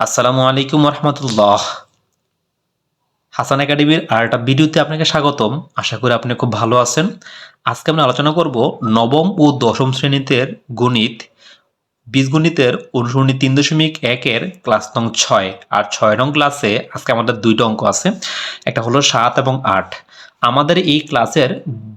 আসসালামু আলাইকুম রহমতুল্লাহ হাসান একাডেমির আর একটা ভিডিওতে আপনাকে স্বাগতম। আশা করি আপনি খুব ভালো আছেন। আজকে আমরা আলোচনা করব নবম ও দশম শ্রেণীতে গণিত। বীজগণিতের অনুসরণী তিন দশমিক একের ক্লাস নং ছয় আর ছয় নং ক্লাসে আজকে আমাদের দুইটা অঙ্ক আছে। একটা হলো সাত এবং আট। আমাদের এই ক্লাসের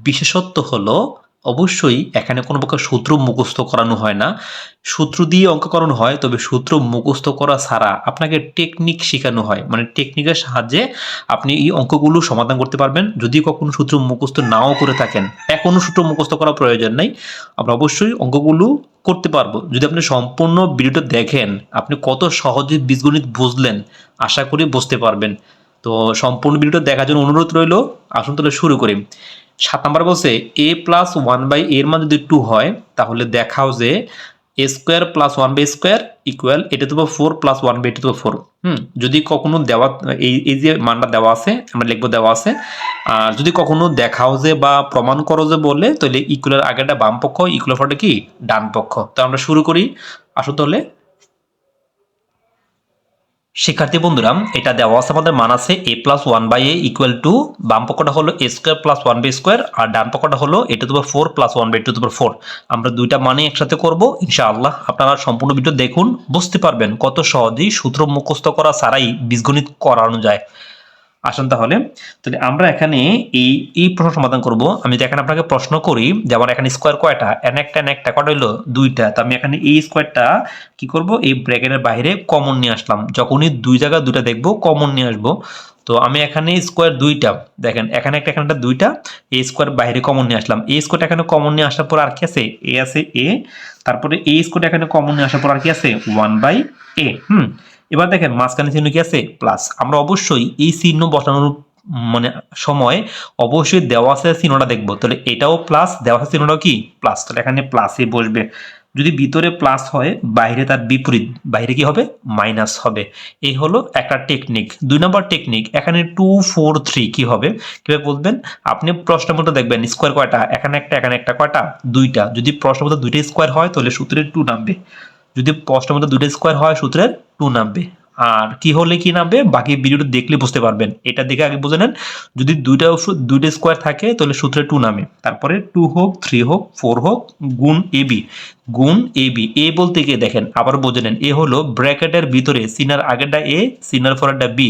বিশেষত্ব হলো অবশ্যই এখানে কোনো প্রকার সূত্র মুখস্থ করানো হয় না। সূত্র দিয়ে অঙ্ক করানো হয়, তবে সূত্র মুখস্থ করা ছাড়া আপনাকে টেকনিক শেখানো হয়। মানে টেকনিকের সাহায্যে আপনি এই অঙ্কগুলো সমাধান করতে পারবেন। যদি কখনো সূত্র মুখস্থ নাও করে থাকেন, এখনও সূত্র মুখস্থ করা প্রয়োজন নেই। আমরা অবশ্যই অঙ্কগুলো করতে পারব। যদি আপনি সম্পূর্ণ ভিডিওটা দেখেন, আপনি কত সহজে বীজগণিত বুঝলেন, আশা করি বুঝতে পারবেন। তো সম্পূর্ণ ভিডিওটা দেখার জন্য অনুরোধ রইল। আসুন তাহলে শুরু করি। সাত নাম্বার বলছে এ প্লাস ওয়ান বাই এর মান যদি টু হয়, তাহলে দেখাও যে a square plus one by square equal এটা তো four plus one by two তো ফোর হুম? যদি কখনো দেওয়া, এই এই যে মানটা দেওয়া আছে, আমরা লিখব দেওয়া আছে, আর যদি কখনো দেখাও যে বা প্রমাণ করো যে বলে, তাহলে ইকুয়ালের আগেটা বাম পক্ষ ইকুয়াল ফলটা কি? ডান পক্ষ। তো আমরা শুরু করি, আসো তাহলে। শিক্ষার্থী বন্ধুরা, এটা দেওয়া আছে আমাদের মান আছে a plus one by a equal two বাম পকোটা হলো a square plus one by square আর ডান পকটা হলো এটা তোমার four plus one by two তোমার ফোর আমরা দুইটা মানে একসাথে করব, ইনশাআল্লাহ। আপনারা সম্পূর্ণ ভিডিও দেখুন, বুঝতে পারবেন কত সহজেই সূত্র মুখস্থ করা ছাড়াই বীজগণিত করানো যায়। আসুন তাহলে। তাহলে আমরা এখানে এই এই প্রশ্ন সমাধান করব। আমি যদি এখানে আপনাকে প্রশ্ন করি যে আমার এখানে স্কোয়ার কয়টা? এন একটা এন একটা, কটা হইল? দুইটা। তো আমি এখানে এই স্কোয়ারটা কি করব? এই ব্র্যাকেটের বাইরে কমন নিয়ে আসলাম। যখনই দুই জায়গা দুইটা দেখব কমন নিয়ে আসব। তো আমি এখানে স্কোয়ার দুইটা, দেখেন, এখানে একটা এখানে একটা দুইটা, এই স্কোয়ার বাইরে কমন নিয়ে আসলাম। এই স্কোয়ারটা এখানে কমন নিয়ে আসার পর আর কি আছে? এ আছে, এ। তারপরে এই স্কোয়ারটা এখানে কমন নিয়ে আসার পর আর কি আছে? One by a hmm? এবার দেখেন মাঝখানে চিহ্ন কি আছে? প্লাস আমরা অবশ্যই এই চিহ্ন বসানোর মানে সময় অবশ্যই দেওয়া চিহ্নটা দেখব। তাহলে এটাও প্লাস দেওয়া আছে চিহ্নটাও কি? প্লাস তাহলে এখানে প্লাসে বসবে। যদি ভিতরে প্লাস হয়, বাইরে তার বিপরীত, বাইরে কি হবে? মাইনাস হবে। এই হলো একটা টেকনিক দুই নম্বর টেকনিক এখানে টু ফোর থ্রি কি হবে? কীভাবে বলবেন? আপনি প্রশ্ন মতো দেখবেন স্কোয়ার কয়টা? এখানে একটা এখানে একটা কয়টা? দুইটা। যদি প্রশ্ন মতো দুইটা স্কোয়ার হয়, তাহলে সূত্রের টু নামবে। যদি প্রশ্নের মধ্যে দুটো স্কোয়ার হয়, সূত্রের টু নামবে। আর কি হলে কি নামবে? বাকি ভিডিওটা দেখলে বুঝতে পারবেন। এটা দেখে আগে বুঝে নেন। যদি দুইটা ওষুধ দুইটা স্কোয়ার থাকে, তাহলে সূত্রে টু নামে। তারপরে টু হোক থ্রি হোক ফোর হোক, গুণ এ বি গুণ এ বি এ বলতে গিয়ে দেখেন, আবার বুঝে নেন। এ হলো ব্র্যাকেটের ভিতরে সিনার আগেরটা এ সিনার পরেরটা বি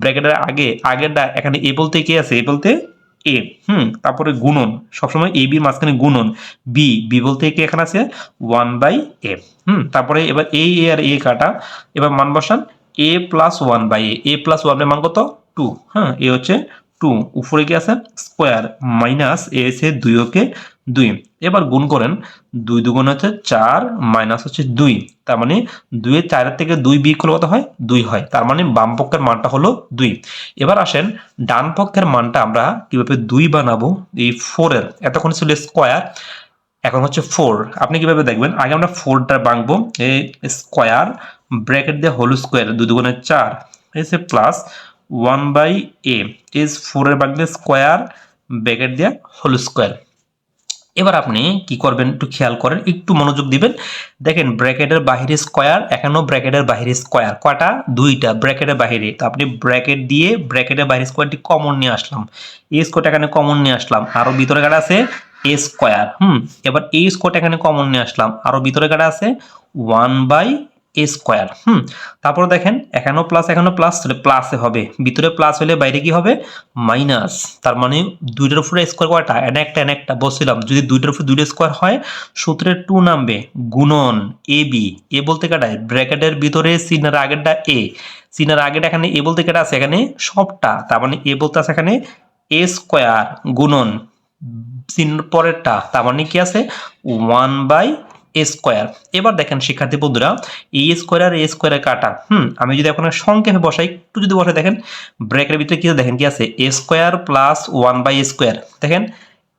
ব্র্যাকেটের আগে, আগেরটা, এখানে এ বলতে কে আছে? এ বলতে এ হুম, তারপরে গুণন, সবসময় এ বির মাঝখানে গুণন। বি বি বলতে কি এখানে আছে? ওয়ান বাই এ হুম, তারপরে এবার এ আর এ কাটা, এবার মান বসান। A plus one by a a plus ওয়ানের মান কত? টু হ্যাঁ এ হচ্ছে টু, উপরে কি আছে? স্কোয়ার, মাইনাস এ এসে দুই ওকে দুই। এবার গুণ করেন, দুই দুগুণ হচ্ছে চার, মাইনাস হচ্ছে দুই। তার মানে দুইয়ের চারের থেকে দুই বিয়োগ করলে কত হয়? দুই হয়। তার মানে বাম পক্ষের মানটা হলো দুই। এবার আসেন, ডান পক্ষের মানটা আমরা কীভাবে দুই বানাবো? এই ফোরের এতক্ষণ ছিল স্কোয়ার, এখন হচ্ছে ফোর আপনি কীভাবে দেখবেন? আগে আমরা ফোরটা বাঁকবো। এই স্কোয়ার, ব্র্যাকেট দিয়ে হোল স্কোয়ার দুই দুগুণে চার। এসে plus one by a is ফোরের বাঁকবে স্কোয়ার ব্র্যাকেট দিয়ে হোল স্কোয়ার এবার আপনি কি করবেন? একটু খেয়াল করেন, একটু মনোযোগ দিবেন। দেখেন ব্র্যাকেটের বাহিরে স্কোয়ার এখানেও ব্র্যাকেটের বাহিরে স্কোয়ার কয়টা? দুইটা ব্র্যাকেটের বাহিরে। তো আপনি ব্র্যাকেট দিয়ে ব্র্যাকেটের বাহিরে স্কোয়ারটি কমন নিয়ে আসলাম। এই স্কোয়ারটা এখানে কমন নিয়ে আসলাম। আরও ভিতরে কাটা আছে এ স্কোয়ার হুম? এবার এই স্কোয়ারটা এখানে কমন নিয়ে আসলাম। আরও ভিতরে কাটা আছে ওয়ান বাই এ স্কোয়ার হুম, তারপর দেখেন এখানেও প্লাস এখানেও প্লাস প্লাসে হবে। ভিতরে প্লাস হলে বাইরে কি হবে? মাইনাস তার মানে দুইটার উপরে স্কোয়ার কয়টা এন একটা এন একটা, বলছিলাম, যদি দুইটার উপরে দুইটা স্কোয়ার হয়, সূত্রের টু নামবে, গুণন এ বি এ বলতে কাটায় ব্র্যাকেটের ভিতরে সিনার আগেরটা এ সিনার আগেরটা এখানে এ বলতে কাটা আছে এখানে সবটা, তার মানে এ বলতে আছে এখানে এ স্কোয়ার গুণন সিন পরেরটা, তার মানে কি আছে? ওয়ান বাই এ স্কোয়ার এবার দেখেন শিক্ষার্থী বন্ধুরা এই স্কোয়ার আর এ স্কোয়ারের কাটা হুম আমি যদি এখন সংক্ষেপে বসাই একটু যদি বসে দেখেন ব্রেকের ভিতরে কি দেখেন কি আছে a square plus one by a square দেখেন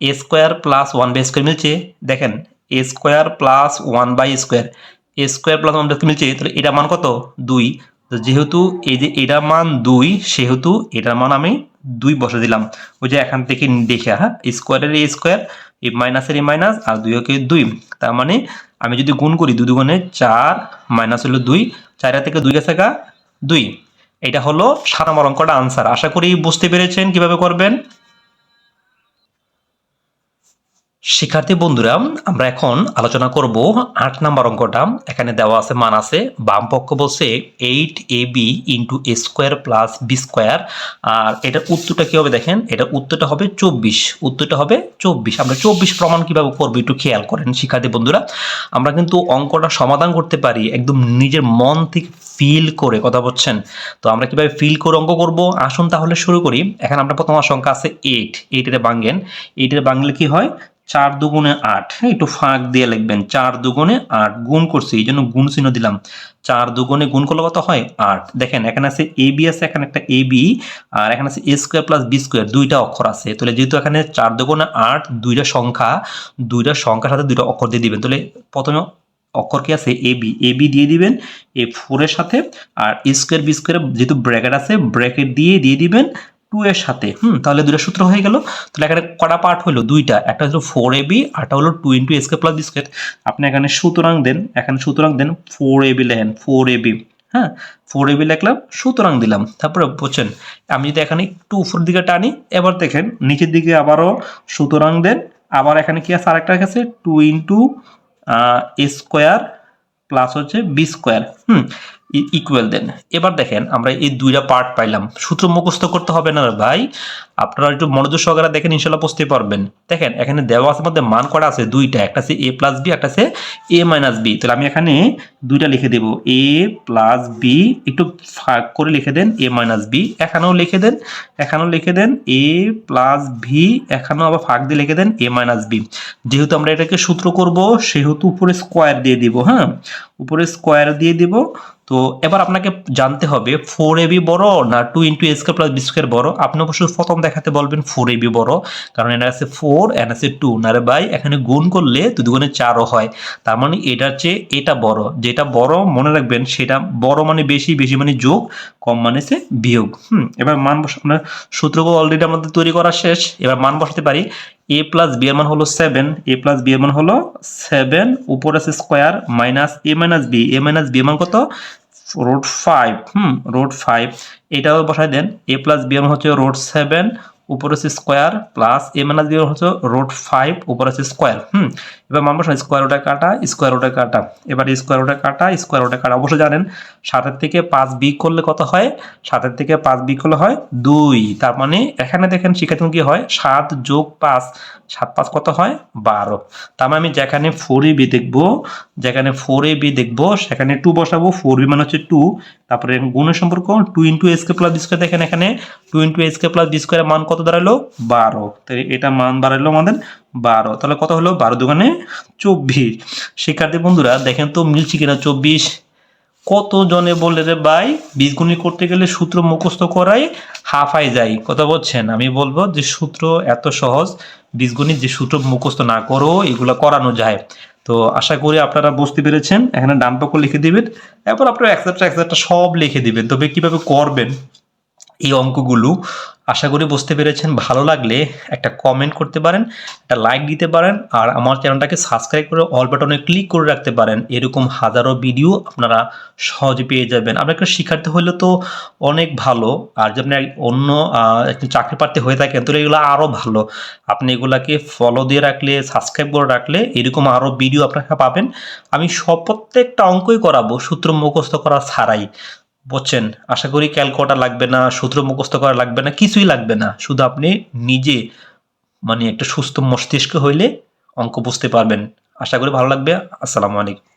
a square plus one by square মিলছে দেখেন a square plus one by square a square plus one by মিলছে তাহলে এটা মান কত দুই তো যেহেতু এই যে এটার মান দুই সেহেতু এটার মান আমি দুই বসে দিলাম ওই যে এখান থেকে দেখে হ্যাঁ স্কোয়ারের এ স্কোয়ার এই মাইনাসের এ মাইনাস আর দুই ওকে দুই। তার মানে আমি যদি গুণ করি দুই দুগুণে চার মাইনাস হলো দুই, চার থেকে দুই গেছে দুই। এটা হলো সাত নম্বর অঙ্কটা আনসার আশা করি বুঝতে পেরেছেন কীভাবে করবেন? শিক্ষার্থী বন্ধুরা, আমরা এখন আলোচনা করব আট নাম্বার অঙ্কটা। এখানে দেওয়া আছে, মান আছে। বাম পক্ষ বলছে eight a b into a square plus b square আর এটার উত্তরটা কি হবে দেখেন? এটা উত্তরটা হবে চব্বিশ। উত্তরটা হবে চব্বিশ। আমরা চব্বিশ প্রমাণ কীভাবে করব একটু খেয়াল করেন শিক্ষার্থী বন্ধুরা। আমরা কিন্তু অঙ্কটা সমাধান করতে পারি, একদম নিজের মন থেকে ফিল করে, কথা বলছেন? তো আমরা কীভাবে ফিল করে অঙ্ক করব? আসুন তাহলে শুরু করি। এখানে আমরা প্রথম সংখ্যা আছে এইট এইটের বাঙ্গেন। এইটের বাংলে কি হয়? চার দুগুণে আট। হ্যাঁ একটু ফাঁক দিয়ে লিখবেন, চার দুগুণে আট, গুণ করছি, এই জন্য গুণ চিহ্ন দিলাম। চার দুগুণে গুণ করলে কত হয়? আট। দেখেন, এখানে আছে এ বি আছে, এখানে একটা এ বি আর এখানে আছে a square plus b square দুইটা অক্ষর আছে। তাহলে যেহেতু এখানে চার দুগুণে আট, দুইটা সংখ্যা, দুইটা সংখ্যার সাথে দুইটা অক্ষর দিয়ে দিবেন। তাহলে প্রথমে অক্ষর কি আছে? এ বি এ বি দিয়ে দিবেন এ ফোরের সাথে, আর স্কোয়ার বি স্কোয়ার যেহেতু ব্র্যাকেট আছে ব্র্যাকেট দিয়ে দিয়ে দিবেন টু এর সাথে, হুম, তাহলে দুটো সূত্র হয়ে গেল। তাহলে এখানে কটা পার্ট হলো? দুইটা। একটা হলো ফোর এ বি আরটা হলো টু ইন্টু এসকে প্লাস বি স্কোয়ার আপনি এখানে সুতরাং দেন, এখানে সুতরাং দেন ফোর এ লেখেন ফোর এ বি হ্যাঁ ফোর এ বি লিখলাম, সুতরাং দিলাম। তারপরে বুঝছেন আমি যদি এখানে একটু উপর দিকে টানি, এবার দেখেন, নিচের দিকে আবারও সুতরাং দেন, আবার এখানে কি আছে? আরেকটা আছে টু ইন্টু স্কোয়ার প্লাস হচ্ছে বি স্কোয়ার হুম ইকুয়াল দেন এবার দেখেন, আমরা এই দুইটা পার্ট পাইলাম। সূত্র মুখস্থ করতে হবে না ভাই। আপনারা একটু মনোযোগ সহকারে দেখেন, ইনশাল্লাহ বুঝতে পারবেন। দেখেন, এখানে দেওয়া আছে মধ্যে মান করা আছে দুইটা। একটা আছে এ প্লাস বি একটা আছে এ মাইনাস বি তাহলে আমি এখানে দুইটা লিখে দেব। এ প্লাস বি একটু ফাঁক করে লিখে দেন এ মাইনাস বি এখানেও লিখে দেন, এখানেও লিখে দেন এ প্লাস ভি এখানেও আবার ফাঁক দিয়ে লিখে দেন এ মাইনাস বি যেহেতু আমরা এটাকে সূত্র করব, সেহেতু উপরে স্কোয়ার দিয়ে দিব হ্যাঁ? উপরে স্কোয়ার দিয়ে দিব তো এবার আপনাকে জানতে হবে ফোর এবি বড় না two into square plus b square বড়? আপনি অবশ্যই প্রথম দেখাতে বলবেন ফোর এবি বড়, কারণ এটা আছে ফোর এন আছে টু না রে ভাই, এখানে গুণ করলে দু দুগুণে চারও হয়। তার মানে এটার চেয়ে এটা বড়। যেটা বড়, মনে রাখবেন, সেটা বড় মানে বেশি বেশি মানে যোগ, কম মানে সে বিয়োগ। হুম, এবার মান আপনার সূত্রগুলো অলরেডি আমাদের তৈরি করা শেষ। এবার মান বসাতে পারি। এ প্লাস বি এর মান হলো সেভেন এ প্লাস বি এর মান হলো সেভেন উপর আছে square minus a minus b a minus b মান কত? রোড ফাইভ হুম রোড ফাইভ এটাও বসাই দেন এ প্লাস বি হচ্ছে রোড সেভেন উপর আছে square plus a minus b হচ্ছে রোড ফাইভ উপর আছে স্কোয়ার হুম। এবার মান বসাই স্কোয়ার ওটা কাটা স্কোয়ার ওটা কাটা। এবার স্কোয়ার ওটা কাটা স্কোয়ার ওটা কাটা। অবশ্যই জানেন, সাতের থেকে পাঁচ বি করলে কত হয়? সাতের থেকে পাঁচ বি করলে হয় দুই। তার মানে এখানে দেখেন শিক্ষার্থী কি হয়? সাত যোগ পাঁচ, সাত পাঁচ কত হয়? বারো। তার মানে আমি যেখানে ফোর বি দেখব, যেখানে ফোর এ বি দেখব, সেখানে টু বসাবো। ফোর বি মানে হচ্ছে টু তারপরে গুণের সম্পর্ক টু ইন্টু এসকে প্লাস বি স্কোয়ার দেখেন এখানে টু ইন্টু এসকে প্লাস বি স্কোয়ারের মান কত দাঁড়াল? বারো। তাহলে এটা মান বাড়ালো আমাদের বারো। তাহলে কত হলো? বারো দোকানে চব্বিশ। শিক্ষার্থী বন্ধুরা, দেখেন তো মিলছি কিনা চব্বিশ? কত জনে বলে রে ভাই বীজগণিত করতে গেলে সূত্র মুখস্থ করাই হাফাই যায়। কথা বলছেন। আমি বলব যে, সূত্র এত সহজ বীজগণিত যে সূত্র মুখস্থ না করো, এগুলো করানো যায়। তো আশা করি আপনারা বুঝতে পেরেছেন। এখানে ডান পক্ষ লিখে দিবেন, এরপর আপনারা একসাথে একসাথে সব লিখে দিবেন। তবে কীভাবে করবেন? এই অঙ্কগুলো আশা করি বুঝতে পেরেছেন। ভালো লাগলে একটা কমেন্ট করতে পারেন, একটা লাইক দিতে পারেন, আর আমার চ্যানেলটাকে সাবস্ক্রাইব করে অল বাটনে ক্লিক করে রাখতে পারেন। এরকম হাজারো ভিডিও আপনারা সহজে পেয়ে যাবেন। আপনাকে শিক্ষার্থী হলে তো অনেক ভালো, আর যদি আপনি অন্য একজন চাকরি প্রার্থী হয়ে থাকেন, তাহলে এগুলো আরও ভালো। আপনি এগুলাকে ফলো দিয়ে রাখলে সাবস্ক্রাইব করে রাখলে এরকম আরও ভিডিও আপনারা পাবেন। আমি সব প্রত্যেকটা অঙ্কই করাবো, সূত্র মুখস্থ করা ছাড়াই। বুঝছেন আশা করি ক্যালকোটা লাগবে না সূত্র মুখস্থ করা লাগবে না, কিছুই লাগবে না। শুধু আপনি নিজে মানে একটা সুস্থ মস্তিষ্ক হইলে অঙ্ক বুঝতে পারবেন। আশা করি ভালো লাগবে। আসসালামু আলাইকুম।